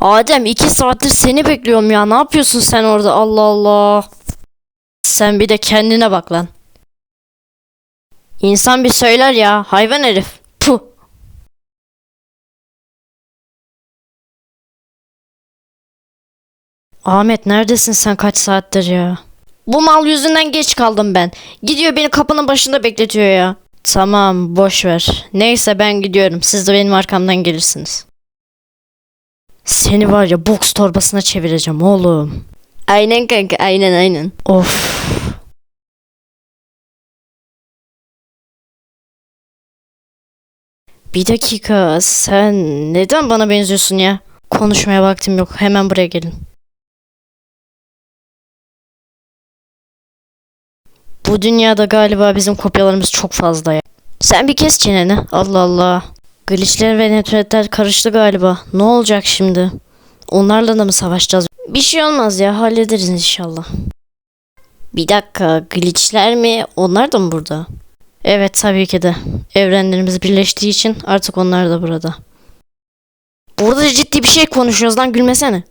Adem iki saattir seni bekliyorum ya. Ne yapıyorsun sen orada? Allah Allah. Sen bir de kendine bak lan. İnsan bir söyler ya. Hayvan herif. Puh. Ahmet neredesin sen kaç saattir ya? Bu mal yüzünden geç kaldım ben. Gidiyor beni kapının başında bekletiyor ya. Tamam boş ver. Neyse ben gidiyorum. Siz de benim arkamdan gelirsiniz. Seni var ya boks torbasına çevireceğim oğlum. Aynen kanka aynen aynen. Of. Bir dakika sen neden bana benziyorsun ya? Konuşmaya vaktim yok hemen buraya gelin. Bu dünyada galiba bizim kopyalarımız çok fazla ya. Sen bir kes çeneni. Allah Allah. Glitchler ve networkler karıştı galiba. Ne olacak şimdi? Onlarla da mı savaşacağız? Bir şey olmaz ya hallederiz inşallah. Bir dakika glitchler mi? Onlar da mı burada? Evet tabii ki de. Evrenlerimiz birleştiği için artık onlar da burada. Burada ciddi bir şey konuşuyoruz lan gülmesene.